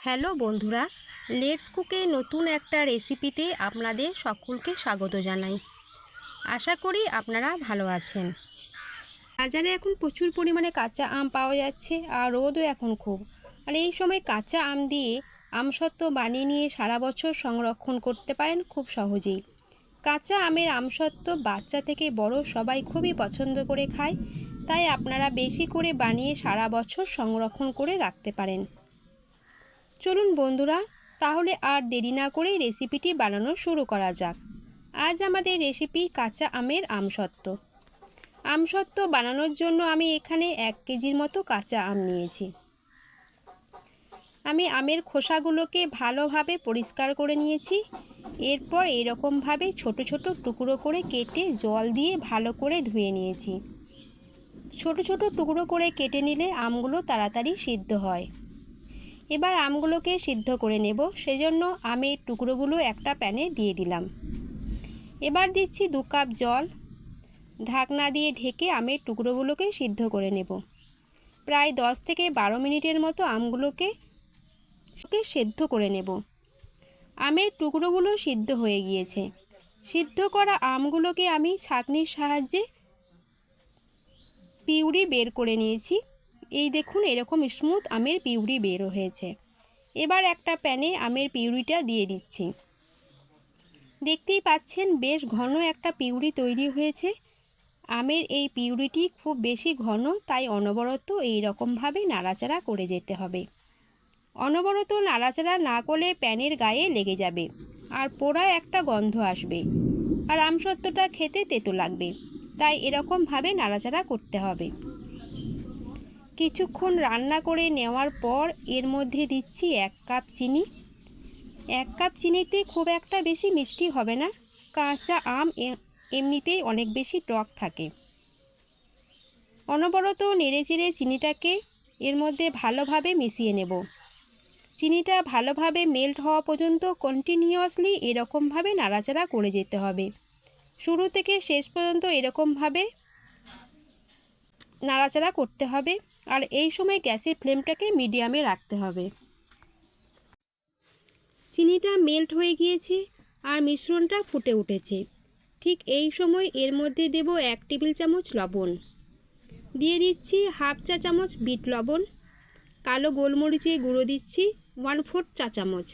Hello বন্ধুরা let's কুকে নতুন একটা রেসিপিতে আপনাদের সকলকে স্বাগত জানাই। আশা করি আপনারা ভালো আছেন। বাজারে এখন প্রচুর পরিমাণে কাঁচা আম পাওয়া যাচ্ছে আর রোদও এখন খুব। আর এই সময় কাঁচা আম দিয়ে আমসত্ত্ব বানিয়ে নিয়ে সারা বছর সংরক্ষণ করতে পারেন খুব সহজেই। কাঁচা আমের আমসত্ত্ব বাচ্চা থেকে বড় সবাই খুবই পছন্দ করে খায়। তাই আপনারা বেশি করে বানিয়ে সারা বছর সংরক্ষণ করে রাখতে পারেন। চলুন বন্ধুরা, তাহলে আর দেরি না করে রেসিপিটি বানানো শুরু করা যাক। আজ আমাদের রেসিপি কাঁচা আমের আমসত্ত্ব। আমসত্ত্ব বানানোর জন্য আমি এখানে এক কেজির মতো কাঁচা আম নিয়েছি। আমি আমের খোসাগুলোকে ভালোভাবে পরিষ্কার করে নিয়েছি। এরপর এরকমভাবে ছোট ছোট টুকরো করে কেটে জল দিয়ে ভালো করে ধুয়ে নিয়েছি। ছোট ছোট টুকরো করে কেটে নিলে আমগুলো তাড়াতাড়ি সিদ্ধ হয়। এবার আমগুলোকে সিদ্ধ করে নেব, সেজন্য আমের টুকরোগুলো একটা প্যানে দিয়ে দিলাম। এবার দিচ্ছি দু কাপ জল। ঢাকনা দিয়ে ঢেকে আমের টুকরোগুলোকে সিদ্ধ করে নেব। প্রায় দশ থেকে বারো মিনিটের মতো আমগুলোকে সেদ্ধ করে নেব। আমের টুকরোগুলো সিদ্ধ হয়ে গিয়েছে। সিদ্ধ করা আমগুলোকে আমি ছাঁকনির সাহায্যে পিউরি বের করে নিয়েছি। এই দেখুন, এরকম স্মুথ আমের পিউরি বের হয়েছে। এবার একটা প্যানে আমের পিউরিটা দিয়ে দিচ্ছি। দেখতেই পাচ্ছেন, বেশ ঘন একটা পিউরি তৈরি হয়েছে। আমের এই পিউরিটি খুব বেশি ঘন, তাই অনবরত এই রকমভাবে নাড়াচাড়া করে যেতে হবে। অনবরত নাড়াচাড়া না করলে প্যানের গায়ে লেগে যাবে আর পোড়া একটা গন্ধ আসবে আর আমসত্ত্বটা খেতে তেতো লাগবে। তাই এরকমভাবে নাড়াচাড়া করতে হবে। কিছুক্ষণ রান্না করে নেওয়ার পর এর মধ্যে দিচ্ছি এক কাপ চিনি। এক কাপ চিনিতে খুব একটা বেশি মিষ্টি হবে না। কাঁচা আম এমনিতেই অনেক বেশি টক থাকে। অনবরত নেড়ে চেড়ে চিনিটাকে এর মধ্যে ভালোভাবে মিশিয়ে নেব। চিনিটা ভালোভাবে মেল্ট হওয়া পর্যন্ত কন্টিনিউয়াসলি এরকমভাবে নাড়াচাড়া করে যেতে হবে। শুরু থেকে শেষ পর্যন্ত এরকমভাবে নাড়াচাড়া করতে হবে। আর এই সময় গ্যাসের ফ্লেমটাকে মিডিয়ামে রাখতে হবে। চিনিটা মেল্ট হয়ে গিয়েছে আর মিশ্রণটা ফুটে উঠেছে। ঠিক এই সময় এর মধ্যে দেব এক টেবিল চামচ লবণ। দিয়ে দিচ্ছি হাফ চা চামচ বিট লবণ। কালো গোলমরিচে গুঁড়ো দিচ্ছি ওয়ান ফোর্থ চা চামচ।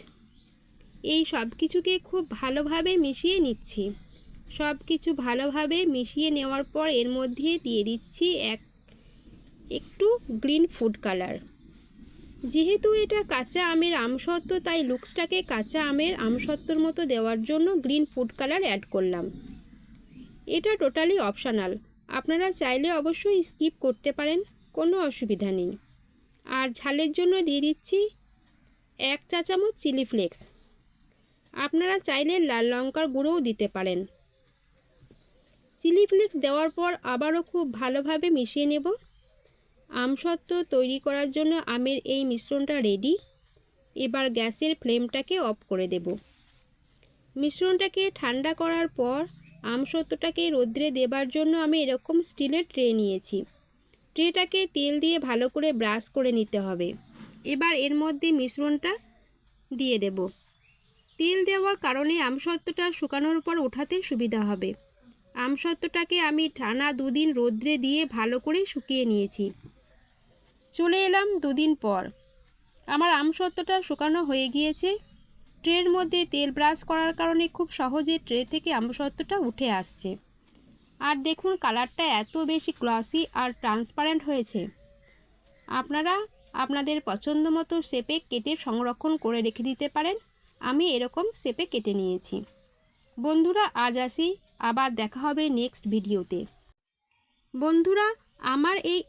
এই সব কিছুকে খুব ভালোভাবে মিশিয়ে নিচ্ছি। সব কিছু ভালোভাবে মিশিয়ে নেওয়ার পর এর মধ্যে দিয়ে দিচ্ছি এক একটু গ্রিন ফুড কালার। যেহেতু এটা কাঁচা আমের আমসত্ত্ব, তাই লুকসটাকে কাঁচা আমের আমসত্ত্বর মতো দেওয়ার জন্য গ্রিন ফুড কালার অ্যাড করলাম। এটা টোটালি অপশানাল। আপনারা চাইলে অবশ্যই স্কিপ করতে পারেন, কোনো অসুবিধা নেই। আর ঝালের জন্য দিয়ে দিচ্ছি এক চা চামচ চিলি ফ্লেক্স। আপনারা চাইলে লাল লঙ্কার গুঁড়োও দিতে পারেন। চিলি ফ্লেক্স দেওয়ার পর আবারও খুব ভালোভাবে মিশিয়ে নেব। আমসত্ত্ব তৈরি করার জন্য আমের এই মিশ্রণটা রেডি এবার গ্যাসের ফ্লেমটাকে অফ করে দেব। মিশ্রণটাকে ঠান্ডা করার পর আমসত্ত্বটাকে রোদ্রে দেবার জন্য আমি এরকম স্টিলের ট্রে নিয়েছি। ট্রেটাকে তেল দিয়ে ভালো করে ব্রাশ করে নিতে হবে। এবার এর মধ্যে মিশ্রণটা দিয়ে দেব। তেল দেওয়ার কারণে আমসত্ত্বটা শুকানোর পর ওঠাতে সুবিধা হবে। আমসত্ত্বটাকে আমি টানা দুদিন রোদ্রে দিয়ে ভালো করে শুকিয়ে নিয়েছি। চলে এলাম দুদিন পর। আমার আমসত্ত্বটা শুকানো হয়ে গিয়েছে। ট্রের মধ্যে তেল ব্রাশ করার কারণে খুব সহজে ট্রে থেকে আমসত্ত্বটা উঠে আসছে। আর দেখুন, কালারটা এত বেশি গ্লসি আর ট্রান্সপারেন্ট হয়েছে। আপনারা আপনাদের পছন্দ মতো শেপে কেটে সংরক্ষণ করে রেখে দিতে পারেন। আমি এরকম শেপে কেটে নিয়েছি। বন্ধুরা, আজ আসি। আবার দেখা হবে নেক্সট ভিডিওতে বন্ধুরা, আমার এই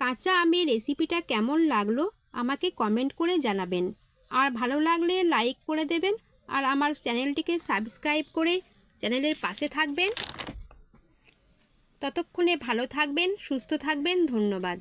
কাঁচা আমের রেসিপিটা কেমন লাগল আমাকে কমেন্ট করে জানাবেন। আর ভালো লাগলে লাইক করে দেবেন আর আমার চ্যানেলটিকে সাবস্ক্রাইব করে চ্যানেলের পাশে থাকবেন। ততক্ষণে ভালো থাকবেন, সুস্থ থাকবেন, ধন্যবাদ।